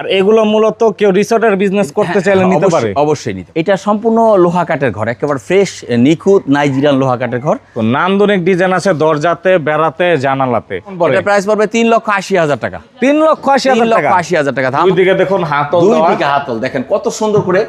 আর এগুলো মূলত কেউ রিসোর্টের বিজনেস করতে চাইলে নিতে পারে। অবশ্যই নিতে এটা সম্পূর্ণ লোহা কাঠের ঘর একেবারে ফ্রেশ নিখুঁত নাইজেরিয়ান লোহা কাঠের ঘর। তো নান্দনিক ডিজাইন আছে দরজাতে বেড়াতে জানালাতে। এটা প্রাইস পড়বে তিন লক্ষ আশি হাজার টাকা। তিন লক্ষ আশি হাজার লক্ষ টাকা। আশি হাজার টাকা। দুই দিকে দেখুন হাতল দুই দিকে হাতল দেখেন কত সুন্দর করে।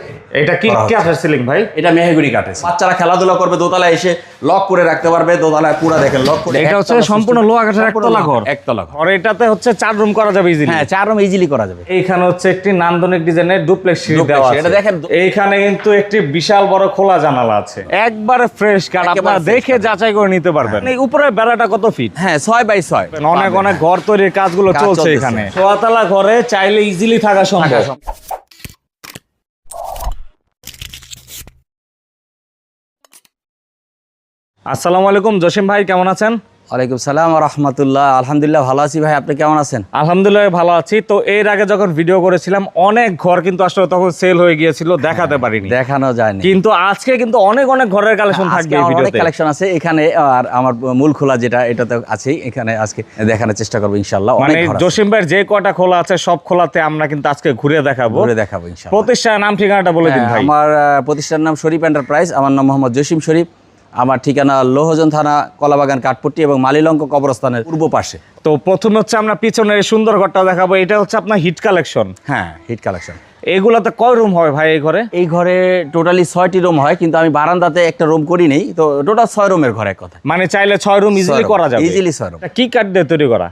এটা কি কাঠের সিলিং ভাই? এটা মেহেগুড়ি কাঠে বাচ্চারা খেলাধুলা করবে দোতলায় এসে লক করে রাখতে পারবে দোতলায় পুরো দেখেন লক করে এটা হচ্ছে সম্পূর্ণ লোহা কাঠের একতলা ঘর। একতলা ঘর। আর এটাতে হচ্ছে চার রুম করা যাবে ইজিলি হ্যাঁ চার রুম ইজিলি করা যাবে। এইখানে হচ্ছে একটি নান্দনিক ডিজাইনের ডুপ্লেক্স সিঁড়ি দেওয়া আছে। এটা দেখেন। এইখানে কিন্তু একটি বিশাল বড় খোলা জানালা আছে। একবারে ফ্রেশ কাঠ আপনারা দেখে যাচাই করে নিতে পারবেন। এই উপরে বেড়াটা কত ফিট হ্যাঁ ছয় বাই ছয়। অনেক অনেক ঘর তৈরির কাজগুলো চলছে এখানে। সোয়াতলা ঘরে চাইলে ইজিলি থাকা সম্ভব। আসসালামু আলাইকুম জসিম ভাই কেমন আছেন? ওয়ালাইকুম সালাম রহমতুল্লাহ। আলহামদুলিল্লাহ ভালো আছি ভাই আপনি কেমন আছেন? আলহামদুলিল্লাহ ভালো আছি। তো এর আগে যখন ভিডিও করেছিলাম অনেক ঘর কিন্তু আসলে তখন সেল হয়ে গিয়েছিল দেখাতে পারিনি। দেখানো যায়নি। কিন্তু আজকে কিন্তু অনেক অনেক ঘরের কালেকশন থাকবে অনেক কালেকশন আছে এখানে আর আমার মূল খোলা যেটা এটা তো আছেই এখানে আজকে দেখানোর চেষ্টা করব ইনশাল্লাহ মানে অনেক জসিম ভাইয়ের যে কটা খোলা আছে সব খোলাতে আমরা কিন্তু আজকে ঘুরে দেখাবো। ঘুরে দেখাবো ইনশাল্লাহ প্রতিষ্ঠানের নাম ঠিকানাটা বলে দিন হ্যাঁ, ভাই। আমার প্রতিষ্ঠানের নাম শরীফ এন্টারপ্রাইজ আমার নাম মোহাম্মদ জসিম শরীফ। আমার ঠিকানা লোহজন থানা কলাবাগান কাঠপট্টি এবং মালিলঙ্ক কবরস্থানের পূর্ব পাশে। তো প্রথমে হচ্ছে আমরা পিছনের এই সুন্দর ঘরটা দেখাবো এটা হচ্ছে আপনার হিট কালেকশন। হ্যাঁ হিট কালেকশন। এগুলাতে কয় রুম হয় ভাই এই ঘরে? এই ঘরে টোটালি ছয়টি রুম হয় কিন্তু আমি বারান্দাতে একটা রুম করি নেই তো টোটাল ছয় রুমের ঘরে কথা। মানে চাইলে ছয় রুম ইজিলি করা যায় ইজিলি ছয় রুম। কি কাঠ দিয়ে তৈরি করা?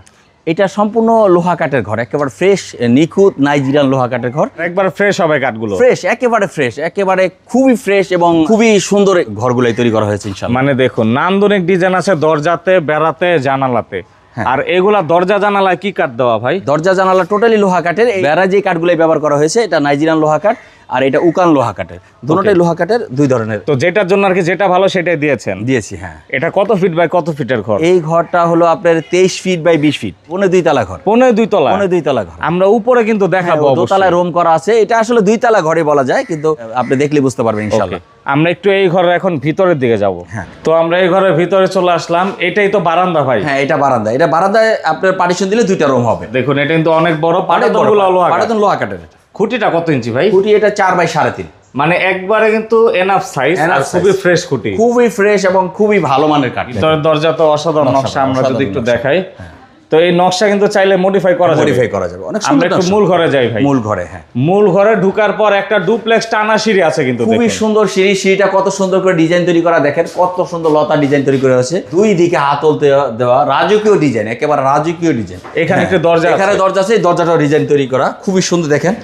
এটা সম্পূর্ণ লোহা কাঠের ঘর একেবারে ফ্রেশ নিখুঁত নাইজেরিয়ান লোহা কাঠের ঘর। একবার ফ্রেশ হবে কাঠগুলো। ফ্রেশ একেবারে ফ্রেশ একেবারে খুবই ফ্রেশ এবং খুবই সুন্দর ঘরগুলাই তৈরি করা হয়েছে মানে দেখুন নান্দনিক ডিজাইন আছে দরজাতে বেড়াতে জানালাতে। হ্যাঁ। আর এগুলা দরজা জানালায় কি কাঠ দেওয়া ভাই? দরজা জানালা টোটালি লোহা কাঠের বেড়া যে কাঠগুলাই ব্যবহার করা হয়েছে এটা নাইজেরিয়ান লোহা কাঠ। আর এটা উকান লোহা কাঠের। দুটোটাই লোহা কাঠের দুই ধরনের। তো যেটার জন্য আর কি যেটা ভালো সেটাই দিয়েছেন? দিয়েছি হ্যাঁ। এটা কত ফিট বাই কত ফিটের ঘর? এই ঘরটা হলো আপনার তেইশ ফিট বাই বিশ ফিট পৌনে দুই তলা ঘর। পনেরো দুই তলা। পৌনে দুই তলা ঘর। আমরা উপরে কিন্তু দেখাবো হ্যাঁ। দোতলায় রুম করা আছে। এটা আসলে দুই তলা ঘরে বলা যায় কিন্তু আপনি দেখলে বুঝতে পারবেন ইনশাল্লাহ আমরা একটু এই ঘরের এখন ভিতরের দিকে যাব। হ্যাঁ। তো আমরা এই ঘরের ভিতরে চলে আসলাম। এটাই তো বারান্দা ভাই। হ্যাঁ এটা বারান্দা। এটা বারান্দায় আপনার পার্টিশন দিলে দুইটা রুম হবে। দেখুন এটা কিন্তু অনেক বড়। পাটাতন লোহা কাঠের। খুঁটিটা কত ইঞ্চি ভাই? খুঁটি এটা চার বাই সাড়ে তিন। মানে একবারে কিন্তু এনাফ সাইজ আর খুবই ফ্রেশ খুঁটি। খুবই ফ্রেশ এবং খুবই ভালো মানের কাঠ। দরজা তো অসাধারণ নকশা, আমরা যদি একটু দেখাই। তো এই নকশা কিন্তু চাইলে মডিফাই করা যাবে। মডিফাই করা যাবে। অনেক সুন্দর একটু মূল ঘরে যাই ভাই। মূল ঘরে হ্যাঁ। মূল ঘরে ঢুকার পর একটা ডুপ্লেক্স টানা সিঁড়ি আছে কিন্তু খুবই সুন্দর সিঁড়ি। সিঁড়িটা কত সুন্দর করে ডিজাইন তৈরি করা দেখেন কত সুন্দর লতা ডিজাইন তৈরি করা হয়েছে। দুই দিকে হাতল দেওয়া- দেওয়া রাজকীয় ডিজাইন একেবারে রাজকীয় ডিজাইন এখানে একটা দরজা এখানে দরজা আছে দরজাটা ডিজাইন তৈরি করা। খুবই সুন্দর দেখেন।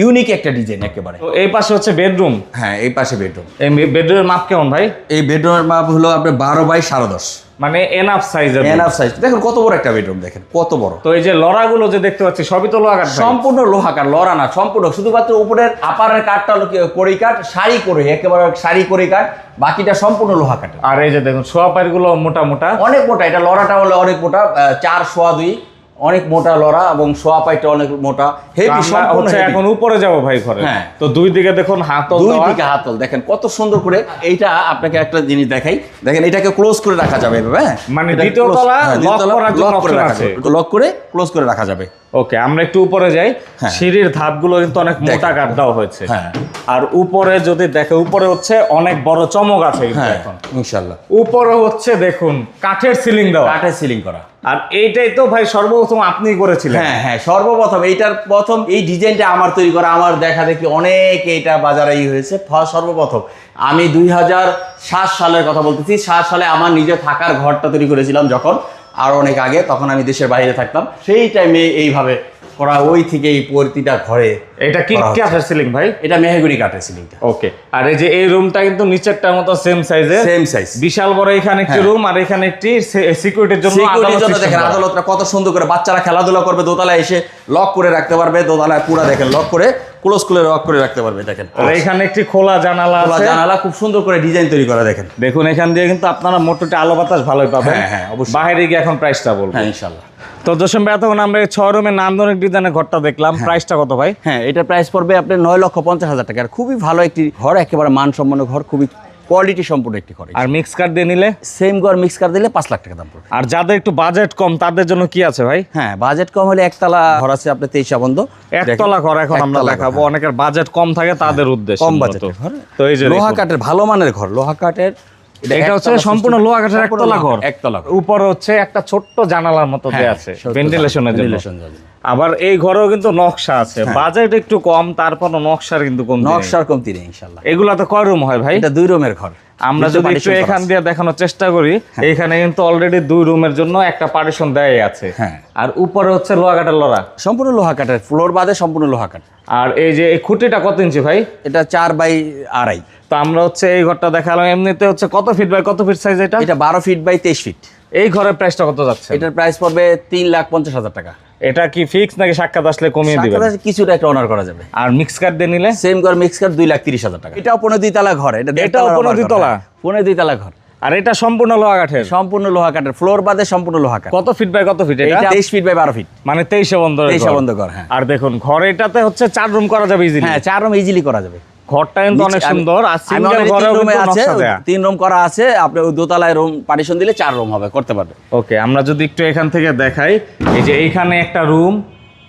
ইউনিক একটা ডিজাইন একেবারে। তো এই পাশে হচ্ছে বেডরুম হ্যাঁ এই পাশে বেডরুম এই বেডরুমের মাপ কেমন ভাই? এই বেডরুমের মাপ হলো আপনার বারো বাই সাড়ে দশ। মানে এনাফ সাইজের এনাফ সাইজ দেখেন কত বড় একটা বেডরুম দেখেন কত বড়। তো এই যে লড়াগুলো যে দেখতে পাচ্ছি সবই তো লোহা কাঠ সম্পূর্ণ লোহা কাঠ লড়া না সম্পূর্ণ। শুধুমাত্র উপরের আপারের কাঠটা হলো কি কড়ি কাঠ শাড়ি করে একেবারে শাড়ি কড়ি কাঠ বাকিটা সম্পূর্ণ লোহা কাঠ আর এই যে দেখুন সোয়াপাইরগুলো মোটা মোটা। অনেক মোটা এটা লড়াটা হলো অনেক মোটা চার সোয়া দুই অনেক মোটা লড়া এবং সোয়া পাইটা অনেক মোটা। হেভি হচ্ছে এখন উপরে যাব ভাই ঘরে। হ্যাঁ। তো দুই দিকে দেখুন হাতল দুই দিকে হাতল। দেখেন কত সুন্দর করে এইটা আপনাকে একটা জিনিস দেখাই। দেখেন এটাকে ক্লোজ করে রাখা যাবে এভাবে হ্যাঁ? মানে দ্বিতীয় তলা হ্যাঁ, তলা করার জন্য অপশন আছে। লক করে ক্লোজ করে রাখা যাবে। ওকে আমরা একটু উপরে যাই। হ্যাঁ। সিঁড়ির ধাপগুলো কিন্তু অনেক মোটা কাঠ দেওয়া হয়েছে। হ্যাঁ। আর উপরে যদি দেখে উপরে হচ্ছে অনেক বড় চমক আছে হ্যাঁ এখন। ইনশাল্লাহ উপরে হচ্ছে দেখুন কাঠের সিলিং দেওয়া। কাঠের সিলিং করা। আর এইটাই তো ভাই সর্বপ্রথম আপনি করেছিলেন। হ্যাঁ হ্যাঁ সর্বপ্রথম এইটার প্রথম এই ডিজাইনটা আমার তৈরি করা আমার দেখা দেখি অনেক এইটা বাজারে ই হয়েছে। সর্বপ্রথম আমি দুই হাজার সাত সালের কথা বলতেছি। সাত সালে আমার নিজে থাকার ঘরটা তৈরি করেছিলাম যখন। আর অনেক আগে তখন আমি দেশের বাইরে থাকতাম সেই টাইমে এইভাবে করা ওই থেকে এই প্রতিটা ঘরে এটা কি। কাঠের সিলিং ভাই এটা মেহগুড়ি কাঠের সিলিংটা ওকে আর এই যে এই রুমটা কিন্তু নিচেরটার মতো সেম সাইজের সেম সাইজ বিশাল বড় এখানে একটি হ্যাঁ। রুম আর এখানে একটি সিকিউরিটির জন্য সিকিউরিটির জন্য দেখেন। আদালতটা কত সুন্দর করে বাচ্চারা খেলাধুলা করবে দোতলায় এসে লক করে রাখতে পারবে দোতলায় পুরা দেখেন লক করে ক্লোজ করে লক করে রাখতে পারবে দেখেন। আর এখানে একটি খোলা জানালা খোলা জানালা খুব সুন্দর করে ডিজাইন তৈরি করা দেখেন। দেখুন এখান দিয়ে কিন্তু আপনারা মোটরটি আলো বাতাস ভালোই পাবেন। হ্যাঁ, হ্যাঁ, অবশ্যই। বাইরে গিয়ে এখন প্রাইসটা বলব। হ্যাঁ ইনশাআল্লাহ। তো দশম ভাই তখন আমরা এই ছয় রুমের নান্দনিক ডিজাইনের ঘরটা দেখলাম। প্রাইসটা কত ভাই? হ্যাঁ এটা প্রাইস পড়বে আপনি নয় লক্ষ পঞ্চাশ হাজার টাকা। আর খুবই ভালো একটি ঘর একেবারে মানসম্পন্ন ঘর খুবই কোয়ালিটি সম্পূর্ণ একটি ঘর। আর মিক্স কার্ড দিয়ে নিলে? সেম ঘর মিক্স কার দিলে পাঁচ লাখ টাকা দাম পড়বে। আর যাদের একটু বাজেট কম তাদের জন্য কি আছে ভাই? হ্যাঁ বাজেট কম হলে একতলা ঘর আছে আপনার তেইশা বন্ধ একতলা ঘর এখন আমরা দেখাবো। হ্যাঁ। অনেকের বাজেট কম থাকে তাদের উদ্দেশ্যে কম ঘর। তো এই যে লোহা। কাঠের ভালো মানের ঘর। লোহা কাঠের এটা হচ্ছে সম্পূর্ণ লোহা কাঠের একতলা ঘর। একতলা উপরে হচ্ছে একটা ছোট্ট জানালার মতো দেয়া আছে। ভেন্টিলেশনের জন্য। আবার এই ঘরেও কিন্তু নকশা আছে। বাজেট একটু কম তারপরও নকশার কিন্তু কম নকশার কমতি নেই ইনশাল্লাহ। এগুলা তো কয় রুম হয় ভাই? এটা দুই রুমের ঘর। আমরা যদি একটু এখান দিয়ে দেখানোর চেষ্টা করি এখানে কিন্তু অলরেডি দুই রুমের জন্য একটা পার্টিশন দেয় আছে। হ্যাঁ। আর উপরে হচ্ছে লোহা কাঠের লড়া। সম্পূর্ণ লোহা কাঠের ফ্লোর বাদে সম্পূর্ণ লোহা কাঠ। আর এই যে এই খুঁটিটা কত ইঞ্চি ভাই? এটা চার বাই আড়াই। তো আমরা হচ্ছে এই ঘরটা দেখালাম। এমনিতে হচ্ছে কত ফিট বাই কত ফিট সাইজ এটা? এটা বারো ফিট বাই তেইশ ফিট এই ঘরের প্রাইসটা কত যাচ্ছে? এটার প্রাইস পড়বে তিন লাখ পঞ্চাশ হাজার টাকা। এটা কি ফিক্স নাকি সাক্ষাৎ আসলে কমিয়ে দিবেন? সাথে কিছুটা একটা অনার করা যাবে। আর মিক্স কার্ড দিয়ে নিলে? সেম ঘর মিক্স কার দুই লাখ তিরিশ হাজার টাকা। এটাও পনেরো দুই তালা ঘর এটা এটাও পনেরো over দুই ঘর, তলা? হ্যাঁ। পনেরো দুই তালা ঘর। আর এটা সম্পূর্ণ লোহা কাঠের? সম্পূর্ণ লোহা কাঠের ফ্লোর বাদে সম্পূর্ণ লোহা কাঠ। কত ফিট বাই কত ফিট এটা? এটা তেইশ ফিট বাই বারো ফিট মানে তেইশে বন্ধ তেইশে বন্ধ ঘর হ্যাঁ। আর দেখুন ঘর এটাতে হচ্ছে চার রুম করা যাবে ইজিলি হ্যাঁ চার রুম ইজিলি করা যাবে। ঘরটা কিন্তু অনেক সুন্দর আর সিঙ্গেল already রুমে আছে তিন রুম করা আছে আপনি ওই দোতলায় রুম পার্টিশন দিলে চার রুম হবে করতে পারবে ওকে আমরা যদি একটু এখান থেকে দেখাই এই যে এইখানে একটা রুম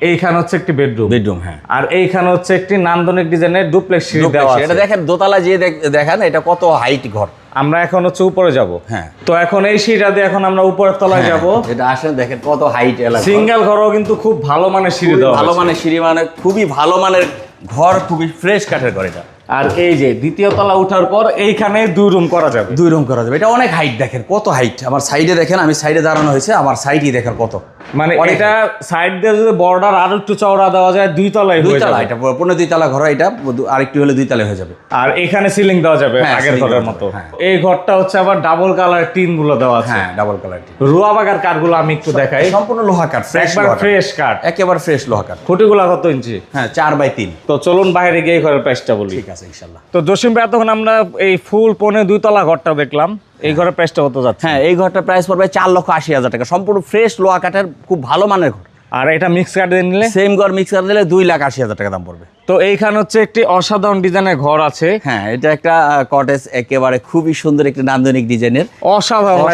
এইখানে হচ্ছে একটি বেডরুম বেডরুম হ্যাঁ। আর এইখানে হচ্ছে একটি নান্দনিক ডিজাইনের ডুপ্লেক্স সিঁড়ি দেওয়া এটা দেখেন দোতলা যে দেখান এটা কত হাইট ঘর। আমরা এখন হচ্ছে উপরে যাব। হ্যাঁ। তো এখন এই সিঁড়িটা দিয়ে এখন আমরা উপরের তলায় যাব। এটা আসেন দেখেন কত হাইট এলাকা। সিঙ্গেল ঘরও কিন্তু খুব ভালো মানের সিঁড়ি দেওয়া ভালো মানের সিঁড়ি মানে খুবই ভালো মানের ঘর খুবই ফ্রেশ কাঠের ঘর এটা। আর এই যে দ্বিতীয় তলা উঠার পর এইখানে দুই রুম করা যাবে। দুই রুম করা যাবে। এটা অনেক হাইট দেখেন কত হাইট আমার সাইডে দেখেন আমি সাইডে দাঁড়ানো হয়েছে আমার সাইডই দেখেন কত। মানে এটা সাইড দিয়ে যদি বর্ডার আরও একটু চওড়া দেওয়া যায় দুই তলায় দুই তলা এটা পনেরো দুই তলা ঘর এটা দু- আরেকটু হলে দুই হয়ে যাবে। আর এখানে সিলিং দেওয়া যাবে হ্যাঁ, আগের ঘরের মতো। হ্যাঁ। এই ঘরটা হচ্ছে আবার ডাবল কালার টিনগুলো দেওয়া আছে। হ্যাঁ ডাবল কালার রুয়া বাগার কাঠগুলো আমি একটু দেখাই। সম্পূর্ণ লোহা কাঠ ফ্রেশ একবার ফ্রেশ কাঠ একেবারে ফ্রেশ লোহা কাঠ খুঁটিগুলো কত ইঞ্চি? হ্যাঁ চার বাই তিন। তো চলুন বাইরে গিয়ে ঘরের প্রাইসটা বলি। ঠিক আছে ইনশাল্লাহ। তো জসিম ভাই তখন আমরা এই ফুল পনে দুই তলা ঘরটা দেখলাম। এই ঘরের প্রাইসটা কত যাচ্ছে? হ্যাঁ এই ঘরটার প্রাইস পড়বে চার লক্ষ আশি হাজার টাকা। সম্পূর্ণ ফ্রেশ লোয়া কাঠের খুব ভালো মানের ঘর। আর এটা মিক্স কাঠ দিয়ে নিলে? সেম ঘর মিক্স কাঠ দিলে দুই লাখ আশি হাজার টাকা দাম পড়বে। তো এইখানে হচ্ছে একটি অসাধারণ ডিজাইনের ঘর আছে। হ্যাঁ এটা একটা কটেজ একেবারে খুবই সুন্দর একটি নান্দনিক ডিজাইনের অসাধারণ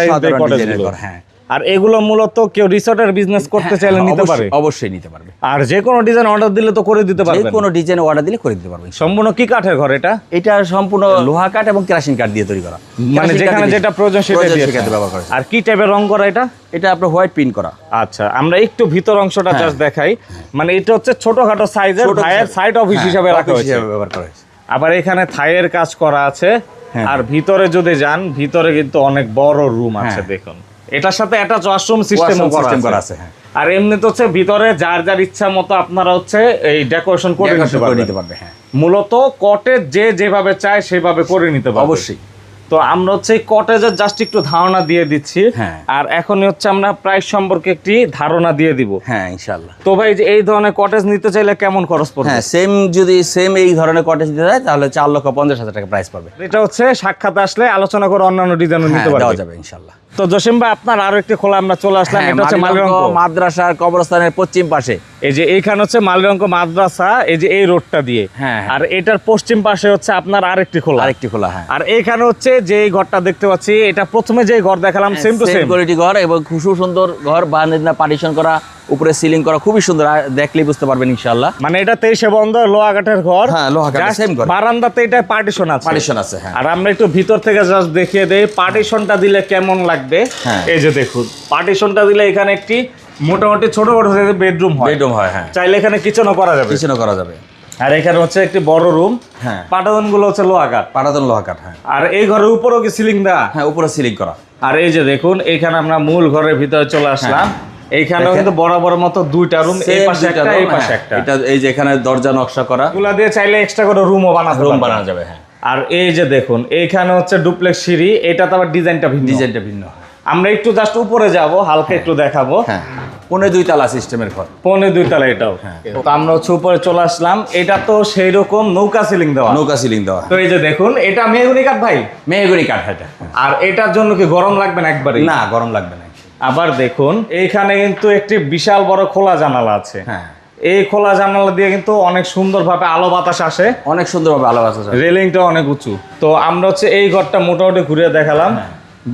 ডিজাইনের ঘর হ্যাঁ। আর এগুলো মূলত কেউ রিসর্টের বিজনেস করতে চাইলে হ্যাঁ, নিতে পারে। অবশ্যই নিতে পারবে। আর যে কোনো ডিজাইন অর্ডার দিলে তো করে দিতে যে কোনো ডিজাইন অর্ডার দিলে করে দিতে পারবে। সম্পূর্ণ কি কাঠের ঘর এটা? এটা সম্পূর্ণ লোহা কাঠ এবং কেরাসিন কাঠ দিয়ে তৈরি করা। মানে যেখানে যেটা প্রয়োজন সেটা দিয়েছে ব্যবহার করা আর কি টাইপের রং করা এটা? এটা আপনার হোয়াইট প্রিন্ট করা। আচ্ছা আমরা একটু ভিতর অংশটা হ্যাঁ। জাস্ট দেখাই। মানে এটা হচ্ছে ছোটখাটো সাইজের ভাইয়ের সাইড অফিস হ্যাঁ, হিসাবে রাখা হয়েছে। ব্যবহার করা হয়েছে। আবার এখানে থাইয়ের কাজ করা আছে। হ্যাঁ। আর ভিতরে যদি যান ভিতরে কিন্তু অনেক বড় রুম আছে হ্যাঁ। দেখুন। এটার সাথে অ্যাটাচ ওয়াশরুম সিস্টেম Washroom করা আছে। হ্যাঁ। আর এমনিতে হচ্ছে ভিতরে যার যার ইচ্ছা মতো আপনারা হচ্ছে এই ডেকোরেশন করে নিতে পারবেন। পারবে হ্যাঁ। মূলত কটেজ যে যেভাবে চায় সেভাবে করে নিতে পারবে। অবশ্যই। তো আমরা হচ্ছে কটেজের জাস্ট একটু ধারণা দিয়ে দিচ্ছি। হ্যাঁ। আর এখনই হচ্ছে আমরা প্রাইস সম্পর্কে একটি ধারণা দিয়ে দিব। হ্যাঁ ইনশাল্লাহ তো ভাই যে এই ধরনের কটেজ নিতে চাইলে কেমন খরচ পড়বে? হ্যাঁ সেম যদি সেম এই ধরনের কটেজ নিতে হয় তাহলে চার লক্ষ পঞ্চাশ হাজার টাকা প্রাইস পাবে এটা হচ্ছে সাক্ষাৎ আসলে আলোচনা করে অন্যান্য ডিজাইনও হ্যাঁ নিতে পারবে। যাবে ইনশাল্লাহ তো জসিম ভাই আপনার আরও একটি খোলা আমরা চলে আসলাম হ্যাঁ, এটা হচ্ছে মালিরঙ্গ মাদ্রাসার কবরস্থানের পশ্চিম পাশে। এই যে এইখানে হচ্ছে মালিরঙ্গ মাদ্রাসা এই যে এই রোডটা দিয়ে। হ্যাঁ, হ্যাঁ। আর এটার পশ্চিম পাশে হচ্ছে আপনার আরেকটি খোলা। আরেকটি খোলা হ্যাঁ। আর এইখানে হচ্ছে যে ঘরটা দেখতে পাচ্ছি এটা প্রথমে যে ঘর দেখালাম সেম টু সেম কোয়ালিটি ঘর এবং খুব সুন্দর ঘর বারান্দা পার্টিশন করা উপরে সিলিং করা খুবই সুন্দর দেখলেই বুঝতে পারবেন ইনশাআল্লাহ। মানে এটা তেইশে বন্ধ লোহা কাঠের ঘর। হ্যাঁ, লোহা কাঠের, same ঘর। বারান্দাতে এটা পার্টিশন আছে। পার্টিশন আছে হ্যাঁ। আর আমরা একটু ভিতর থেকে জাস্ট দেখিয়ে দেই পার্টিশনটা দিলে কেমন লাগবে? হ্যাঁ। এই যে দেখুন পার্টিশনটা দিলে এখানে একটি মোটামুটি ছোট বড় বেডরুম হয়। বেডরুম হয় হ্যাঁ। চাইলে এখানে কিচেনও করা যাবে। কিচেনও করা যাবে। আর এখানে হচ্ছে একটি বড় রুম হ্যাঁ। পাটাতনগুলো হচ্ছে লোহা কাঠ পাটাতন লোহা কাঠ হ্যাঁ। আর এই ঘরের উপরেও কি সিলিং দেওয়া হ্যাঁ উপরে সিলিং করা। আর এই যে দেখুন এখানে আমরা মূল ঘরের ভিতরে চলে আসলাম। এইখানেও কিন্তু বড় মতো দুইটা রুম এই পাশে একটা এই পাশে হ্যাঁ। একটা। এটা এই যে এখানে দরজা নকশা করা। এগুলা দিয়ে চাইলে এক্সট্রা করে রুমও বানাতে রুম বানানো যাবে হ্যাঁ। আর এই যে দেখুন এইখানে হচ্ছে ডুপ্লেক্স সিঁড়ি এটা তো আবার ডিজাইনটা ভিন্ন। ডিজাইনটা ভিন্ন আমরা একটু জাস্ট উপরে যাব হালকা একটু দেখাবো। হ্যাঁ। পনেরো দুই তালা সিস্টেমের ঘর। পৌনে দুই তালা এটাও। তো আমরা হচ্ছে উপরে চলে আসলাম। এটা তো সেই রকম নৌকা সিলিং দেওয়া। নৌকা সিলিং দেওয়া। তো এই যে দেখুন এটা মেহগুনি কাঠ ভাই? মেহগুনি কাঠ এটা। আর এটার জন্য কি গরম লাগবে না একবারে না গরম লাগবে না। আবার দেখুন এইখানে কিন্তু একটি বিশাল বড় খোলা জানালা আছে। হ্যাঁ। এই খোলা জানালা দিয়ে কিন্তু অনেক সুন্দরভাবে আলো বাতাস আসে। অনেক সুন্দরভাবে আলো আছে রেলিংটা অনেক উঁচু। তো আমরা হচ্ছে এই ঘরটা মোটামুটি ঘুরে দেখালাম।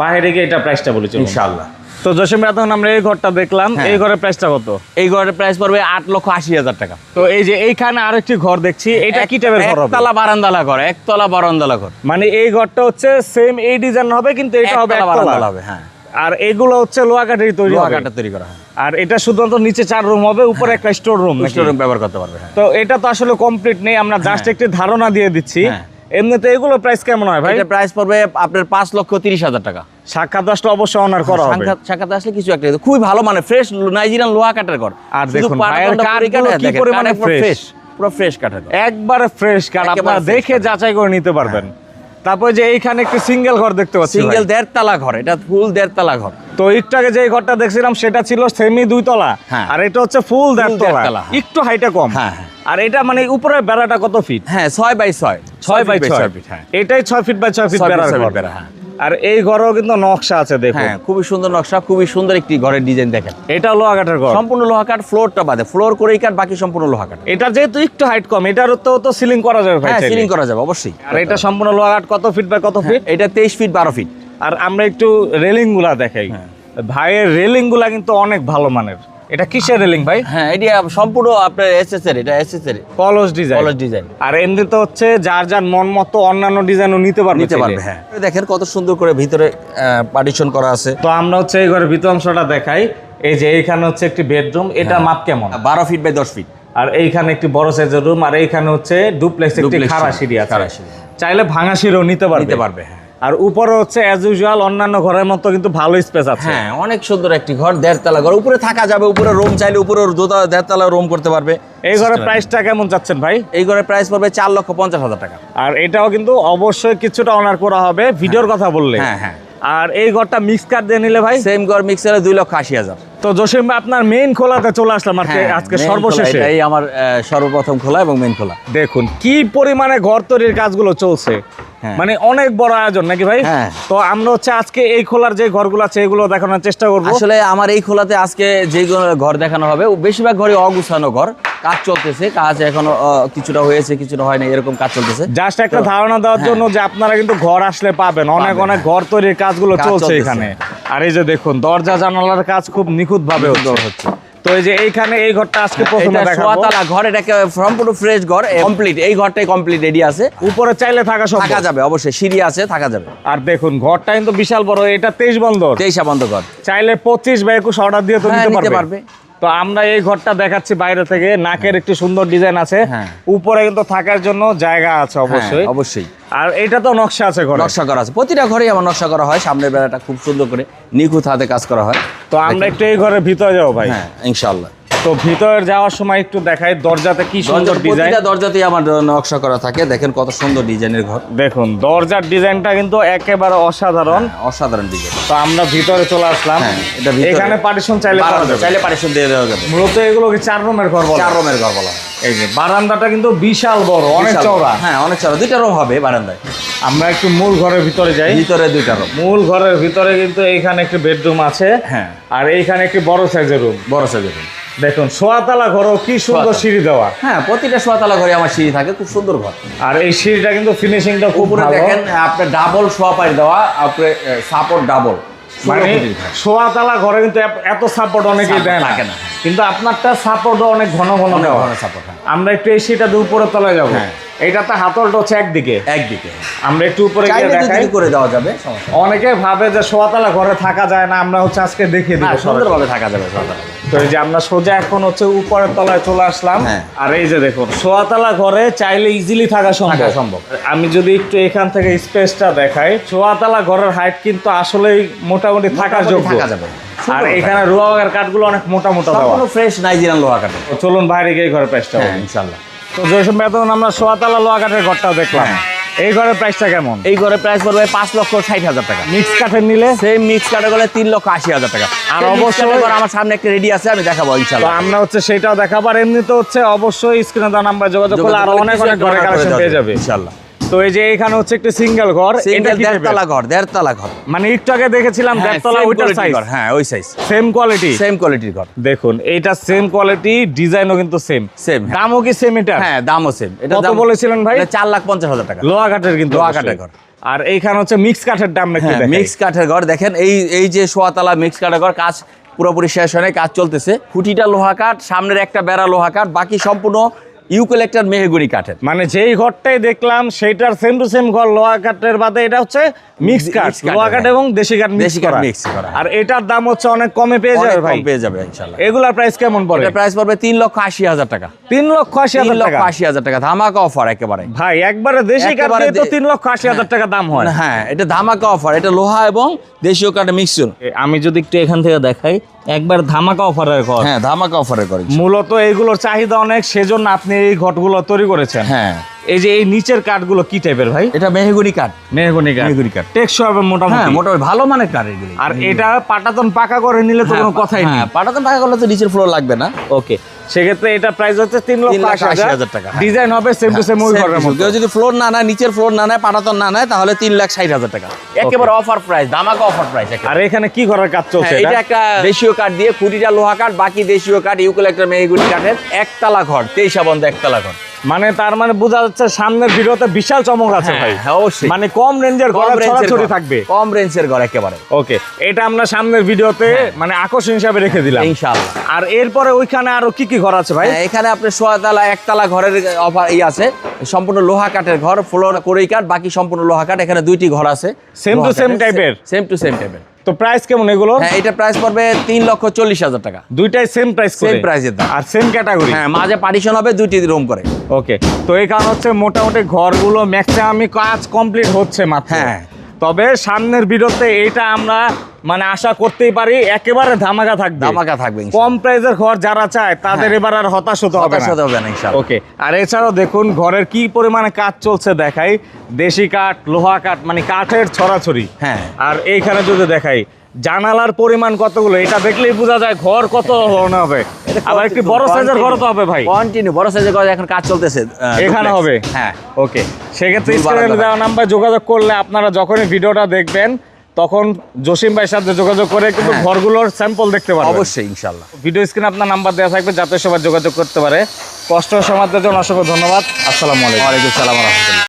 বাইরে গিয়ে এটা প্রাইসটা বলেছি ইনশাআল্লাহ। তো জসিম এখন আমরা এই ঘরটা দেখলাম। হ্যাঁ। এই ঘরের প্রাইসটা কত? এই ঘরের প্রাইস পড়বে আট লক্ষ আশি হাজার টাকা। তো এই যে এইখানে আরেকটি ঘর দেখছি এটা কি টাইপের ঘর একতলা বারান্দালা ঘর একতলা বারান্দালা ঘর। মানে এই ঘরটা হচ্ছে সেম এই ডিজাইন হবে কিন্তু এটা হবে একতলা। হবে হ্যাঁ। আর এগুলো হচ্ছে লোহা কাঠের তৈরি লোহা হবে তৈরি করা হয়। আর এটা শুধুমাত্র নিচে চার রুম হবে উপরে একটা স্টোর রুম স্টোরুম ব্যবহার করতে পারবে হ্যাঁ। তো এটা তো আসলে কমপ্লিট নেই আমরা জাস্ট একটি ধারণা দিয়ে দিচ্ছি। হ্যাঁ। এমনিতে এগুলো প্রাইস কেমন হয় ভাই? এটা প্রাইস পড়বে আপনার পাঁচ লক্ষ তিরিশ হাজার টাকা। সাক্ষাৎ দশটা অবশ্যই অনার করা হবে। সাক্ষাৎ আসলে কিছু একটা খুবই ভালো মানে ফ্রেশ নাইজেরিয়ান লোহা কাঠের ঘর। আর দেখুন, কি পরিমাণে fresh, পুরো ফ্রেশ কাঠের ঘর। একবারে ফ্রেশ কাঠ আপনারা দেখে যাচাই করে নিতে পারবেন। তারপরে যে এইখানে একটি সিঙ্গেল ঘর দেখতে পাচ্ছি সিঙ্গেল দেড়তলা দেড় তালা ঘর এটা ফুল দেড়তলা ঘর। তো ইটটাকে যে ঘরটা দেখছিলাম সেটা ছিল সেমি দুই তলা হ্যাঁ। আর এটা হচ্ছে ফুল দেড় তলা দেড়তলা, হ্যাঁ। একটু হাইটা কম। হ্যাঁ, হ্যাঁ। আর এটা মানে উপরের বেড়াটা কত ফিট হ্যাঁ ছয় বাই ছয়। ছয় বাই ছয় ফিট হ্যাঁ। এটাই ছয় ফিট বাই ছয় ফিট বেড়া বেড়া, হ্যাঁ। আর এই ঘরেও কিন্তু নকশা আছে দেখুন। হ্যাঁ খুবই সুন্দর নকশা খুবই সুন্দর একটি ঘরের ডিজাইন দেখেন। এটা লোহা কাঠের ঘর। সম্পূর্ণ লোহা কাঠ ফ্লোরটা বাদে। ফ্লোর করেই কাঠ বাকি সম্পূর্ণ লোহা কাঠ। এটা যেহেতু একটু হাইট কম এটার তো তো সিলিং করা যাবে ভাই হ্যাঁ সিলিং করা যাবে অবশ্যই। আর এটা সম্পূর্ণ লোহা কাঠ কত ফিট বাই কত ফিট এটা তেইশ ফিট বারো ফিট আর আমরা একটু রেলিংগুলা দেখাই। হ্যাঁ। ভাইয়ের রেলিংগুলা কিন্তু অনেক ভালো মানের। এটা কিসের রেলিং ভাই? হ্যাঁ এটা সম্পূর্ণ আপনার এসএস এর এটা এসএস এর কলস ডিজাইন কলস ডিজাইন আর এমনিতে হচ্ছে যার যার মন মতো অন্যান্য ডিজাইনও নিতে পারবে নিতে পারবে হ্যাঁ। দেখেন কত সুন্দর করে ভিতরে পার্টিশন করা আছে। তো আমরা হচ্ছে এই ঘরের ভিতর অংশটা দেখাই। এই যে এইখানে হচ্ছে একটি বেডরুম এটা হ্যাঁ। মাপ কেমন? বারো ফিট বাই দশ ফিট আর এইখানে একটি বড় সাইজের রুম আর এইখানে হচ্ছে ডুপ্লেক্স একটি খাড়া সিঁড়ি, আছে। চাইলে ভাঙা সিঁড়িও নিতে পারবে। নিতে পারবে হ্যাঁ। আর উপরে হচ্ছে অ্যাজ ইউজুয়াল অন্যান্য ঘরের মতো কিন্তু ভালো স্পেস আছে। হ্যাঁ অনেক সুন্দর একটি ঘর দেড়তলা ঘর। উপরে থাকা যাবে উপরে রুম চাইলে উপরে দোতলা দেড়তলা রুম করতে পারবে। এই ঘরের প্রাইসটা কেমন চাচ্ছেন ভাই? এই ঘরের প্রাইস পড়বে চার লক্ষ পঞ্চাশ হাজার টাকা। আর এটাও কিন্তু অবশ্যই কিছুটা অনার করা হবে ভিডিওর কথা বললে। হ্যাঁ হ্যাঁ। আর এই ঘরটা মিক্স কাট দিয়ে নিলে ভাই? সেম ঘর মিক্সারে দুই লক্ষ আশি হাজার। তো জসিম ভাই আপনার মেইন খোলাতে চলে আসলাম আর হ্যাঁ, আজকে সর্বশেষে। এটাই আমার সর্বপ্রথম খোলা এবং মেইন খোলা। দেখুন কি পরিমাণে ঘর তৈরির কাজগুলো চলছে। হ্যাঁ। মানে অনেক বড় আয়োজন নাকি ভাই? হ্যাঁ। তো আমরা হচ্ছে আজকে এই খোলার যে ঘরগুলো আছে এগুলো দেখানোর চেষ্টা করব। আসলে আমার এই খোলাতে আজকে যে ঘর দেখানো হবে। বেশিরভাগ ঘরে অগুছানো ঘর। কাজ চলতেছে কাজ এখনও কিছুটা হয়েছে কিছুটা হয় না এরকম কাজ চলতেছে। জাস্ট একটা ধারণা দেওয়ার জন্য যে আপনারা কিন্তু ঘর আসলে পাবেন। অনেক অনেক ঘর তৈরির কাজগুলো কাজ চলছে এখানে। আর এই যে দেখুন দরজা জানালার কাজ খুব নিখুঁত ভাবে হচ্ছে। তো এই যে এইখানে এই ঘরটা আজকে প্রথমে হ্যাঁ, দেখাবো। ঘর এটাকে সম্পূর্ণ ফ্রেশ ঘর কমপ্লিট এই ঘরটাই কমপ্লিট রেডি আছে। উপরে চাইলে থাকা থাকা যাবে অবশ্যই। সিঁড়ি আছে থাকা যাবে। আর দেখুন ঘরটা কিন্তু বিশাল বড় এটা বন্ধ তেইশা বন্ধ ঘর। চাইলে পঁচিশ বা একুশ অর্ডার দিয়ে তো হ্যাঁ, নিতে পারবে। তো আমরা এই ঘরটা দেখাচ্ছি বাইরে থেকে। নাকের একটি সুন্দর ডিজাইন আছে। হ্যাঁ। উপরে কিন্তু থাকার জন্য জায়গা আছে অবশ্যই হ্যাঁ, অবশ্যই। আর এটা তো নকশা আছে ঘরে। নকশা করা আছে। প্রতিটা ঘরেই আমার নকশা করা হয়। সামনের বেলাটা খুব সুন্দর করে নিখুঁত হাতে কাজ করা হয়। তো আমরা একটু এই ঘরের ভিতরে যাব ভাই। ইনশাল্লাহ ইনশাআল্লাহ। তো ভিতরে যাওয়ার সময় একটু দেখাই দরজাতে কি সুন্দর ডিজাইন দরজাতেই আমার নকশা করা থাকে। দেখেন কত সুন্দর ডিজাইনের ঘর। দেখুন দরজার ডিজাইনটা কিন্তু একেবারে অসাধারণ। অসাধারণ ডিজাইন। তো আমরা ভিতরে চলে আসলাম। হ্যাঁ, এটা ভিতরে। এখানে পার্টিশন চাইলে চাইলে পারিশন দিয়ে দেওয়া যাবে। মূলত এগুলো কি চার রুমের ঘর বলে চার রুমের ঘর বলা এই যে বারান্দাটা কিন্তু বিশাল বড় অনেক চওড়া। হ্যাঁ অনেক চওড়া। দুইটা রুম হবে বারান্দায়। আমরা একটু মূল ঘরের ভিতরে যাই। ভিতরে দুইটা রুম মূল ঘরের ভিতরে কিন্তু এইখানে একটি বেডরুম আছে। হ্যাঁ। আর এইখানে একটি বড় সাইজের রুম বড় সাইজের রুম দেখুন সোয়াতলা ঘরও কি সুন্দর সিঁড়ি দেওয়া। হ্যাঁ প্রতিটা সোয়াতলা ঘরে আমার সিঁড়ি থাকে খুব সুন্দর ঘর। আর এই সিঁড়িটা কিন্তু ফিনিশিংটা খুব ভালো। দেখেন আপনি ডাবল সোয়া পাই দেওয়া আপনি সাপোর্ট ডাবল মানে সোয়াতলা ঘরে কিন্তু এত- সাপোর্ট অনেকেই দেয় না। কিন্তু আপনারটা সাপোর্ট অনেক ঘন ঘন অনেক দেওয়া। হয়। সাপোর্ট আমরা একটু এই সিঁড়িটা দুপুরের উপরে তলায় যাব। হ্যাঁ। এইটাতে হাতলটা হচ্ছে একদিকে। একদিকে। আমরা একটু উপরে গিয়ে দেখাই। করে দেওয়া যাবে অনেকে ভাবে যে সোয়াতলা ঘরে থাকা যায় না আমরা হচ্ছে আজকে দেখিয়ে দিব সুন্দরভাবে থাকা যাবে সোয়াতলা তো এই যে আমরা সোজা এখন হচ্ছে উপরের তলায় চলে আসলাম। হ্যাঁ। আর এই যে দেখুন সোয়াতলা ঘরে চাইলে ইজিলি থাকা সম্ভব। সম্ভব। আমি যদি একটু এখান থেকে স্পেসটা দেখাই সোয়াতলা ঘরের হাইট কিন্তু আসলেই মোটামুটি থাকার যোগ্য। থাকা যাবে। আর এখানে রোয়াগের কাঠগুলো অনেক মোটা মোটা দেওয়া। ফ্রেশ নাইজেরিয়ান লোহা কাঠের তো চলুন বাইরে গিয়ে ঘরে প্রাইসটা হ্যাঁ ইনশাআল্লাহ। তো সময় এখন আমরা সোয়াতলা লোয়াঘাটের ঘরটাও দেখলাম। হ্যাঁ। এই ঘরের প্রাইসটা কেমন? এই ঘরের প্রাইস পড়বে পাঁচ লক্ষ ষাট হাজার টাকা। মিক্স কাঠের নিলে? সেই মিক্স কাঠে গেলে তিন লক্ষ আশি হাজার টাকা। আর অবশ্যই- আমার সামনে একটা রেডি আছে আমি দেখাবো তো আমরা হচ্ছে সেটাও দেখাবো। আর এমনিতে হচ্ছে অবশ্যই স্ক্রিনে দেওয়া নাম্বার যোগাযোগ করলে আরও অনেক অনেক ঘরের কালেকশন পেয়ে যাবে ইনশাআল্লাহ তো এই যে এখানে হচ্ছে একটা সিঙ্গেল ঘর এটা সিঙ্গেল কি দেড়তলা ঘর দেড়তলা ঘর। মানে একটু আগে দেখেছিলাম দেড়তলা ওইটার সাইজ হ্যাঁ ওই সাইজ সেম কোয়ালিটি সেম কোয়ালিটির ঘর। দেখুন এইটা সেম কোয়ালিটি ডিজাইনও কিন্তু সেম সেম দামও কি সেম এটা হ্যাঁ দামও সেম এটা কত দাম বলেছিলেন ভাই? লাখ পঞ্চাশ হাজার টাকা। কিন্তু লোহা ঘর। আর এইখানে হচ্ছে মিক্স কাঠের দাম নাকি হ্যাঁ মিক্স কাঠের ঘর। দেখেন এই এই যে সোয়াতলা মিক্স কাঠের ঘর কাজ পুরোপুরি শেষ হয় কাজ চলতেছে। খুঁটিটা লোহা কাঠ সামনের একটা বেড়া লোহা কাঠ বাকি সম্পূর্ণ ইউক্যালেক্টার মেহগুনি কাঠের। মানে যেই ঘরটাই দেখলাম সেইটার সেম টু সেম ঘর লোহা কাঠের বাদে এটা হচ্ছে মিক্স কাঠ লোহা কাঠ হ্যাঁ। এবং দেশি কাঠ মিক্স দেশি কাঠ করা। mix করা। আর এটার দাম হচ্ছে অনেক কমে পেয়ে যাবে ভাই। পেয়ে যাবে ইনশাল্লাহ এগুলার প্রাইস কেমন পড়ে? এটা প্রাইস পড়বে তিন লক্ষ আশি হাজার টাকা। তিন লক্ষ আশি তিন হাজার লক্ষ টাকা। আশি হাজার টাকা ধামাকা অফার একেবারে। ভাই একবারে দেশি কাঠ দিয়ে তো দে- তিন লক্ষ আশি হাজার টাকা দাম হয়। হ্যাঁ এটা ধামাকা অফার এটা লোহা এবং দেশীয় কাঠের মিক্সচার আমি যদি একটু এখান থেকে দেখাই একবার ধামাকা অফারের ঘর। হ্যাঁ ধামাকা অফারের ঘর মূলত এইগুলোর চাহিদা অনেক সেজন্য আপনি এই ঘটগুলো তৈরি করেছেন। হ্যাঁ। এই যে এই নিচের কাঠগুলো কি টাইপের ভাই? এটা মেহগুনি কাঠ। মেহগুনি কাঠ। মেহগুনি কাঠ। টেকসই হবে হ্যাঁ মোটামুটি মোটামুটি ভালো মানে কাঠ এগুলি। আর এটা পাটাতন পাকা করে নিলে তো কোনো কথাই নেই। হ্যাঁ পাটাতন পাকা করলে তো নিচের ফ্লোর লাগবে না। ওকে সেক্ষেত্রে এটা প্রাইস হচ্ছে তিন লক্ষ আশি হাজার। টাকা, হ্যাঁ। ডিজাইন হবে সেম টু সেম ওই ঘরের কিছু। কেউ যদি ফ্লোর না নেয় নিচের ফ্লোর না নেয় পাটাতন না নেয় তাহলে তিন লাখ ষাট হাজার টাকা। একেবারে অফার প্রাইস অফার প্রাইস আর এখানে কি ঘরের কাজ চলছে? হ্যাঁ, এটা একটা দেশীয় কাঠ দিয়ে খুঁটিটা লোহা কাঠ বাকি দেশীয় কাঠ কাঠের একতলা ঘর তেইশা বন্ধ একতলা ঘর। মানে তার মানে বোঝা যাচ্ছে সামনের ভিডিওতে বিশাল চমক আছে ভাই। হ্যাঁ, অবশ্যই। মানে কম রেঞ্জের ঘর ছড়াছড়ি থাকবে। কম রেঞ্জের ঘর একেবারে। ওকে এটা আমরা সামনের ভিডিওতে মানে আকর্ষণ হিসাবে রেখে দিলাম। ইনশাআল্লাহ। আর এরপরে ওইখানে আরও কি কি ঘর আছে ভাই। হ্যাঁ, এখানে আপনার সোয়াতলা একতলা ঘরের অফার ই আছে। সম্পূর্ণ লোহা কাঠের ঘর ফ্লোর করেই কাঠ বাকি সম্পূর্ণ লোহা কাঠ এখানে দুইটি ঘর আছে। Same to same type-এর? সেম টু সেম টাইপের তো প্রাইস কেমন এগুলো? হ্যাঁ এটা প্রাইস পড়বে তিন লক্ষ চল্লিশ হাজার টাকা। দুইটাই সেম প্রাইস price এর দাম। আর সেম ক্যাটাগরি হ্যাঁ মাঝে পার্টিশন হবে দুইটি রুম করে। ওকে তো এই কারণ হচ্ছে মোটামুটি ঘরগুলো ম্যাক্সিমামই কাজ কমপ্লিট হচ্ছে মাত্র। হ্যাঁ। তবে সামনের ভিডিওতে এটা আমরা মানে আশা করতেই পারি একেবারে ধামাকা থাকবে। ধামাকা থাকবে কম প্রাইজের ঘর যারা চায় তাদের এবার আর হতাশ হতে হবে হতাশ হবে না ইনশাআল্লাহ ওকে আর এছাড়াও দেখুন ঘরের কি পরিমাণে কাজ চলছে দেখাই। দেশি কাঠ লোহা কাঠ মানে কাঠের ছড়াছড়ি। হ্যাঁ। আর এইখানে যদি দেখাই জানালার পরিমাণ কতগুলো? এটা দেখলেই বোঝা যায় ঘর কত হবে। আবার একটি বড় সাইজের ঘর তো হবে ভাই। কন্টিনিউ বড় সাইজের ঘর এখন কাজ চলতেছে এখানে হবে? হ্যাঁ। ওকে সেক্ষেত্রে স্ক্রিনে দেওয়া নাম্বার যোগাযোগ করলে আপনারা যখনই ভিডিওটা দেখবেন তখন জসিম ভাইয়ের সাথে যোগাযোগ করে কিন্তু হ্যাঁ। ঘরগুলোর স্যাম্পল দেখতে পারবেন। অবশ্যই ইনশাআল্লাহ। ভিডিও স্ক্রিনে আপনার নাম্বার দেওয়া থাকবে যাতে সবাই যোগাযোগ করতে পারে। কষ্ট সমাজের জন্য অসংখ্য ধন্যবাদ। আসসালামু আলাইকুম। ওয়ালাইকুম সালাম রহমতুল্লাহ।